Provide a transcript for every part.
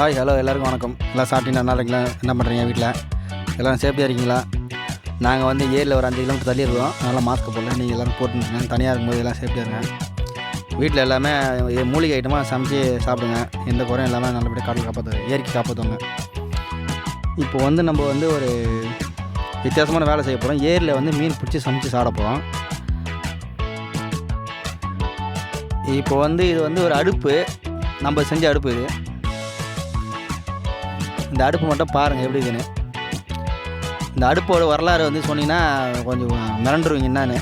Hi hello எல்லாருக்கும் வணக்கம். எல்லாம் சாப்பிட்டீங்க நல்லா இருக்கீங்களா? என்ன பண்ணுறீங்க வீட்டில் எல்லோரும் சேஃப்டியாக இருக்கீங்களா? நாங்கள் வந்து ஏரியில் ஒரு அஞ்சு கிலோமீட்டர் தள்ளி இருக்கோம். அதனால் மாஸ்க் போடல. நீங்கள் எல்லோரும் போட்டுருங்க தனியாக இருக்கும்போது எல்லாம் சேஃப்டியாக இருங்க. வீட்டில் எல்லாமே மூலிகை ஐட்டமாக சமைச்சு சாப்பிடுங்க. எந்த குறையும் இல்லாமல் நல்லபடியாக காட்டில் காப்பாற்று இயற்கை காப்பாற்றுவாங்க இப்போ வந்து நம்ம வந்து ஒரு வித்தியாசமான வேலை செய்ய போகிறோம் ஏரியில் வந்து மீன் பிடிச்சி சமைச்சு சாப்பிட போகிறோம் இப்போ வந்து இது வந்து ஒரு அடுப்பு. நம்ம செஞ்ச அடுப்பு இது. இந்த அடுப்பு மட்டும் பாருங்கள் எப்படி இருக்குன்னு. இந்த அடுப்போட வரலாறு வந்து சொன்னீங்கன்னா கொஞ்சம் மிரண்டுருவீங்க என்னன்னு.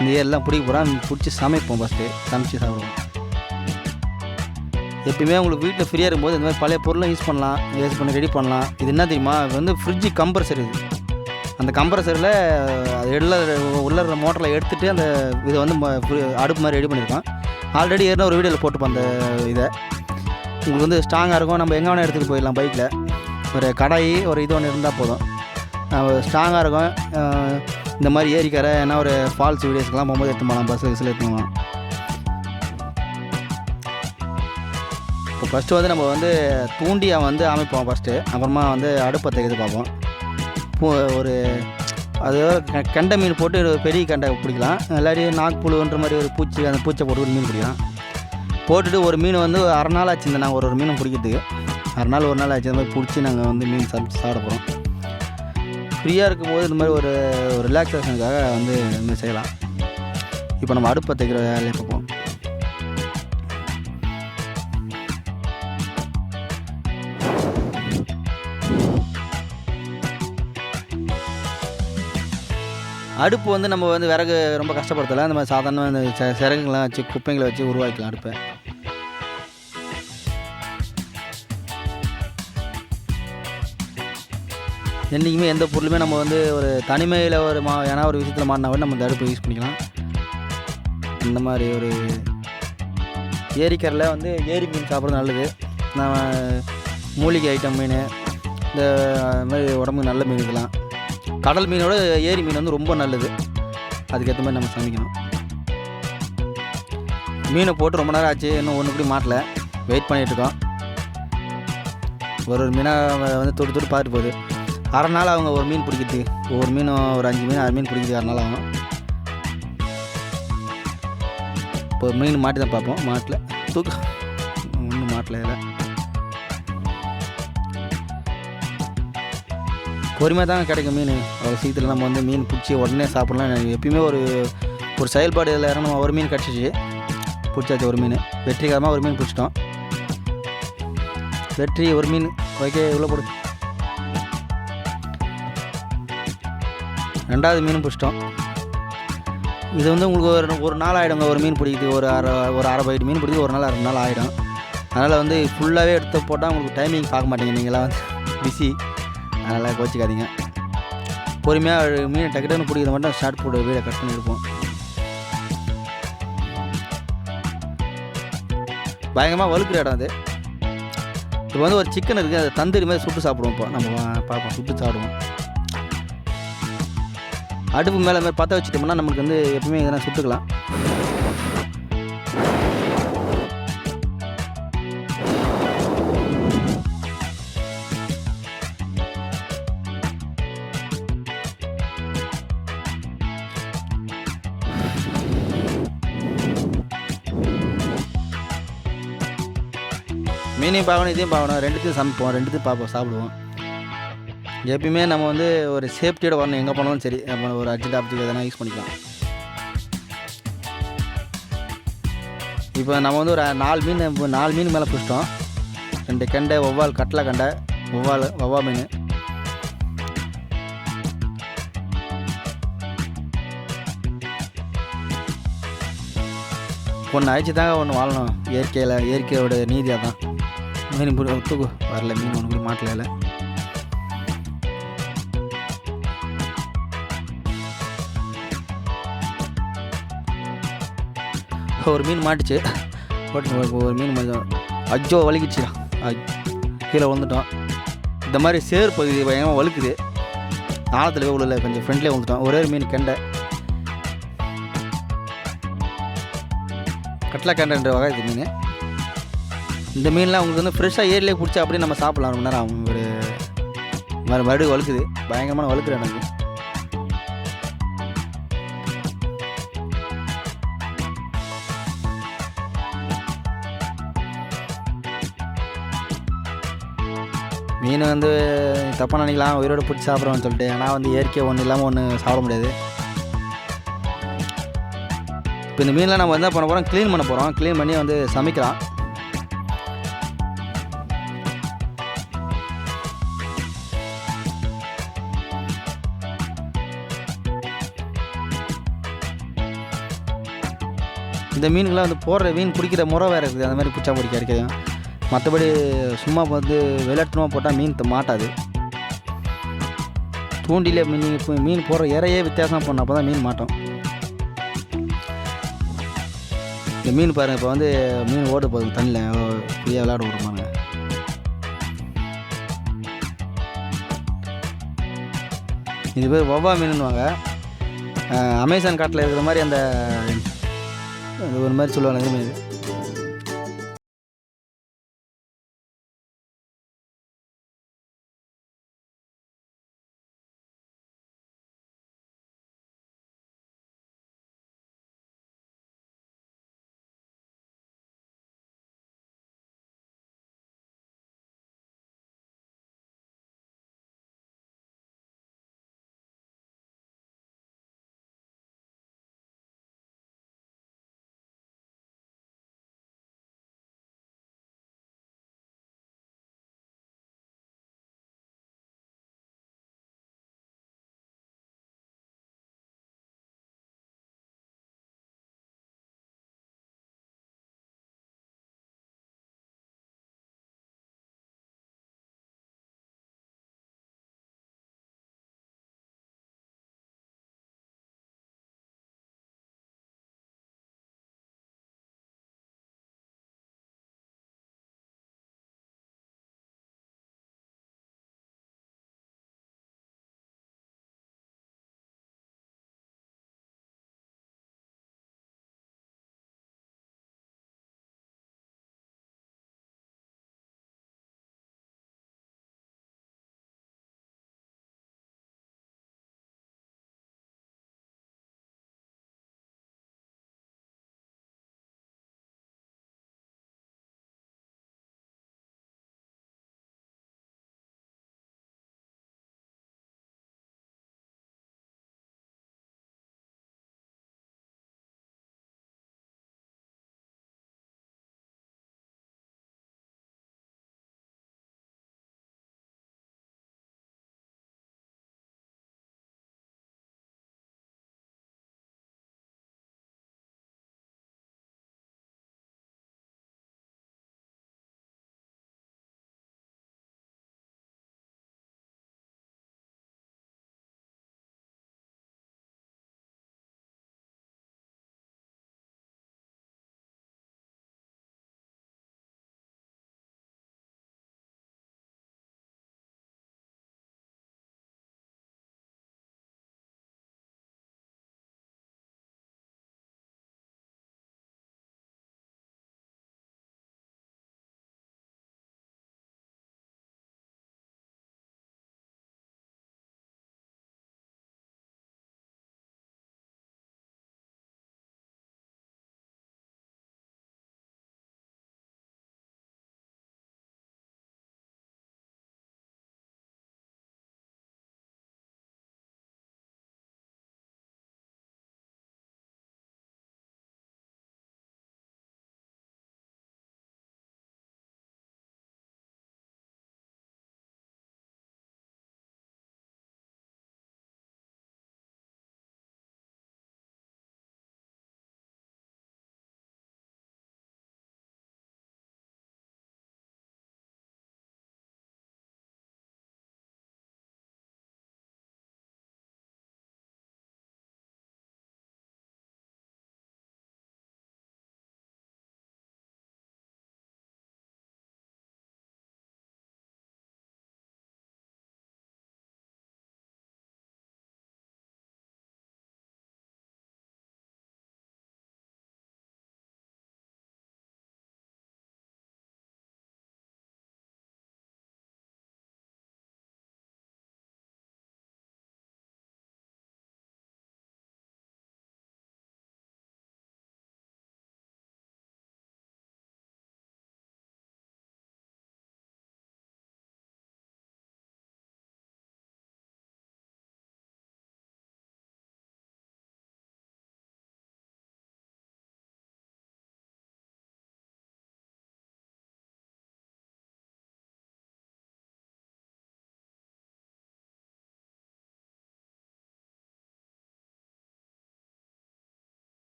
இந்த ஏரியெல்லாம் பிடிக்க போகிறோம் பிடிச்சி சமைப்போம் ஃபஸ்ட்டு சமைச்சு சாப்பிடுவோம். எப்பயுமே உங்களுக்கு வீட்டில் ஃப்ரீயாக இருக்கும்போது இந்த மாதிரி பழைய பொருளும் யூஸ் பண்ணலாம். யூஸ் பண்ணி ரெடி பண்ணலாம். இது என்ன தெரியுமா? இது வந்து ஃப்ரிட்ஜு கம்ப்ரஸர் இது. அந்த கம்ப்ரஸரில் அது உள்ள உள்ள மோட்டரில் எடுத்துகிட்டு அந்த இதை வந்து ம- அடுப்பு மாதிரி ரெடி பண்ணியிருக்கோம் ஆல்ரெடி ஏறின ஒரு வீடியோவில் போட்டுப்போம் அந்த இதை. உங்களுக்கு வந்து ஸ்ட்ராங்காக இருக்கும். நம்ம எங்கே வேணால் எடுத்துகிட்டு போயிடலாம் பைக்கில் ஒரு கடாய் ஒரு இது ஒன்று இருந்தால் போதும். ஸ்ட்ராங்காக இருக்கும். இந்த மாதிரி ஏரிக்கரை ஏன்னா ஒரு ஃபால்ஸ் வீடியோஸ்க்கெலாம் போகும்போது எடுத்து போகலாம் பஸ்ஸு எடுத்துக்கலாம் எடுத்து போகலாம். இப்போ ஃபஸ்ட்டு வந்து நம்ம வந்து தூண்டியை வந்து அமைப்போம் ஃபஸ்ட்டு அப்புறமா வந்து அடுப்பை தைக்கிறது பார்ப்போம். ஒரு அது கெ- கெண்டை மீன் போட்டு ஒரு பெரிய கெண்டை பிடிக்கலாம். இல்லாட்டி நாக்புழுன்ற மாதிரி ஒரு பூச்சி அந்த பூச்சை போட்டு ஒரு மீன் பிடிக்கலாம். போட்டுட்டு ஒரு மீன் வந்து ஒரு அரை நாள் ஆச்சு இந்த நாங்கள் ஒரு ஒரு மீனும் பிடிக்கிறதுக்கு. அரை நாள் ஒரு நாள் ஆச்சு. அந்த மாதிரி பிடிச்சி நாங்கள் வந்து மீன் சமைச்சு சாப்பிட போகிறோம் ஃப்ரீயாக இருக்கும்போது இந்த மாதிரி ஒரு ரிலாக்ஸேஷனுக்காக வந்து இந்த செய்யலாம். இப்போ நம்ம அடுப்பை தைக்கிற வேலையை பார்ப்போம். அடுப்பு வந்து நம்ம வந்து விறகு ரொம்ப கஷ்டப்படுத்தலை. இந்த மாதிரி சாதாரண சிறகுங்களாம் வச்சு குப்பைங்களை வச்சு உருவாக்கலாம் அடுப்பை. என்றைக்குமே எந்த பொருளுமே நம்ம வந்து ஒரு தனிமையில் ஒரு மா ஏன்னா ஒரு விஷயத்தில் மாறினா கூட நம்ம இந்த யூஸ் பண்ணிக்கலாம். இந்த மாதிரி ஒரு ஏரிக்கரில் வந்து ஏரி மீன் சாப்பிட்றது நல்லது. நம்ம மூலிகை ஐட்டம் மீன் இந்த மாதிரி உடம்புக்கு நல்ல மீன் இதெல்லாம். கடல் மீனோட ஏரி மீன் வந்து ரொம்ப நல்லது. அதுக்கேற்ற மாதிரி நம்ம சமைக்கணும். மீனை போட்டு ரொம்ப நேரம் ஆச்சு இன்னும் ஒன்று கூட மாட்டல. வெயிட் பண்ணிகிட்ருக்கோம் ஒரு ஒரு மீனாக வந்து தொட்டு தொட்டு பார்த்துட்டு போகுது. அரை நாள் அவங்க ஒரு மீன் பிடிக்கிறது ஒரு மீனும் ஒரு அஞ்சு மீன் ஆறு மீன் பிடிக்கிறது அரை நாள் ஆகும். இப்போ மீன் மாட்டி தான் பார்ப்போம். மாட்டில் தூக்க. ஒன்றும் மாட்டல இதில். பொறுமையாக தாங்க கிடைக்கும் மீன். அவ்வளோ சீக்கிரத்தில் நம்ம வந்து மீன் பிடிச்சி உடனே சாப்பிட்லாம். எனக்கு எப்பயுமே ஒரு ஒரு செயல்பாடு இதில் இறங்கணும் ஒரு மீன் கிடச்சிச்சு. பிடிச்சாச்சு ஒரு மீன். வெற்றிகரமாக ஒரு மீன் பிடிச்சிட்டோம். வெற்றி ஒரு மீன். ஓகே இவ்வளோ போடு. ரெண்டாவது மீன் பிடிச்சிட்டோம். இது வந்து உங்களுக்கு ஒரு ஒரு நாள் ஆகிடுங்க ஒரு மீன் பிடிக்குது ஒரு அரை ஒரு அரை பைட்டு மீன் பிடிக்குது ஒரு நாள் அரை நாள் ஆகிடும் அதனால் வந்து ஃபுல்லாகவே எடுத்து போட்டால் உங்களுக்கு டைமிங் பார்க்க மாட்டீங்க நீங்களாம் வந்து பிஸி அதனால் கோச்சிக்காதீங்க. பொறுமையாக மீன் டக்கு டக்குன்னு பிடிக்கிறத மட்டும் ஸ்டார்ட் போட்டு வீடை கட் பண்ணி எடுப்போம். பயங்கரமாக வலுக்கிற இடம் அது. இப்போ வந்து ஒரு சிக்கன் இருக்குது அதை தந்தூரி மாதிரி சுட்டு சாப்பிடுவோம் இப்போ. நம்ம பார்ப்போம் சுட்டு சாப்பிடுவோம். அடுப்பு மேலே மாதிரி பற்ற வச்சுட்டோம்னா நமக்கு வந்து எப்பவுமே இதெல்லாம் சுட்டுக்கலாம். மீனையும் பார்க்கணும் இதையும் பார்க்கணும் ரெண்டுத்தையும் சமைப்போம் ரெண்டுத்தையும் பார்ப்போம் சாப்பிடுவோம். எப்பயுமே நம்ம வந்து ஒரு சேஃப்டியோட வரணும். எங்கே போனாலும் சரி. நம்ம ஒரு அர்ஜென்ட் ஆப்ஜெக்ட் எதனா யூஸ் பண்ணிக்கலாம். இப்போ நம்ம வந்து ஒரு நாலு மீன் நாலு மீன் மேலே பிடிச்சிட்டோம் ரெண்டு கெண்டை ஒவ்வால் கட்டளை கண்டை ஒவ்வால் ஒவ்வா மீன். ஒன்று அழிச்சு தாங்க ஒன்று வாழணும். இயற்கையில் இயற்கையோட நீதியாக தான் மீன் பிடி தூக்கு வரல மீன் ஒன்று கூட மாட்டல ஒரு மீன் மாட்டுச்சு. போட்டு ஒரு- மீன் கொஞ்சம் அஜ்ஜோ வலிக்குச்சுடா. அஜ் கீழே விழுந்துட்டோம். இந்த மாதிரி சேர் பகுதி பயங்கரமாக வலுக்குது. ஆழத்தில் உள்ள கொஞ்சம் ஃப்ரெண்ட்லேயே விழுந்துட்டோம். ஒரே ஒரு மீன் கெண்டை. கட்லா கெண்டைன்ற வகை இது மீன். இந்த மீன்லாம் உங்களுக்கு வந்து ஃப்ரெஷ்ஷாக ஏரியிலே பிடிச்சா அப்படியே நம்ம சாப்பிட்லாம். ரொம்ப நேரம் ஒரு மறுபடியும் வலுக்குது. பயங்கரமான வழுக்குது எனக்கு. மீன் வந்து தப்பாக நினைக்கலாம் உயிரோடு பிடிச்சி சாப்பிட்றோம்னு சொல்லிட்டு ஆனால் வந்து இயற்கை ஒன்று இல்லாமல் ஒன்று சாப்பிட முடியாது. இப்போ இந்த மீனில் நம்ம என்ன பண்ண போகிறோம் க்ளீன் பண்ண போகிறோம் க்ளீன் பண்ணி வந்து சமைக்கலாம். இந்த மீனுக்கெல்லாம் வந்து போடுற மீன் பிடிக்கிற முறை வேறு இருக்குது. அந்த மாதிரி பிடிச்சா பிடிக்க இருக்குது மற்றபடி சும்மா வந்து விளையாட்டுமா போட்டால் மீன் மாட்டாது. தூண்டிலே மீன் இப்போ மீன் போடுற இறையே வித்தியாசமாக பண்ண அப்போ தான் மீன் மாட்டோம். இந்த மீன் பாருங்கள் இப்போ வந்து மீன் ஓட போகுது தண்ணியில் ஃப்ரீயாக விளையாட விடுமாங்க இது பேர் வவ்வா மீனுன்னுவாங்க. அமேசான் காட்டில் இருக்கிற மாதிரி அந்த ஒரு மாதிரி சொல்லுவாங்க மீன்.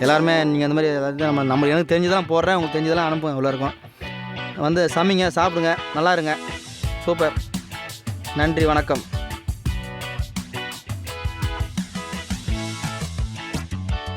எல்லாருமே நீங்கள் அந்த மாதிரி ஏதாவது நம்ம நம்ம எனக்கு தெரிஞ்சதெல்லாம் போடுறேன் உங்களுக்கு தெரிஞ்சதெல்லாம் அனுப்புங்க இவ்வளோ இருக்கும். வந்து சமைங்க சாப்பிடுங்க நல்லா இருங்க. சூப்பர். நன்றி வணக்கம்.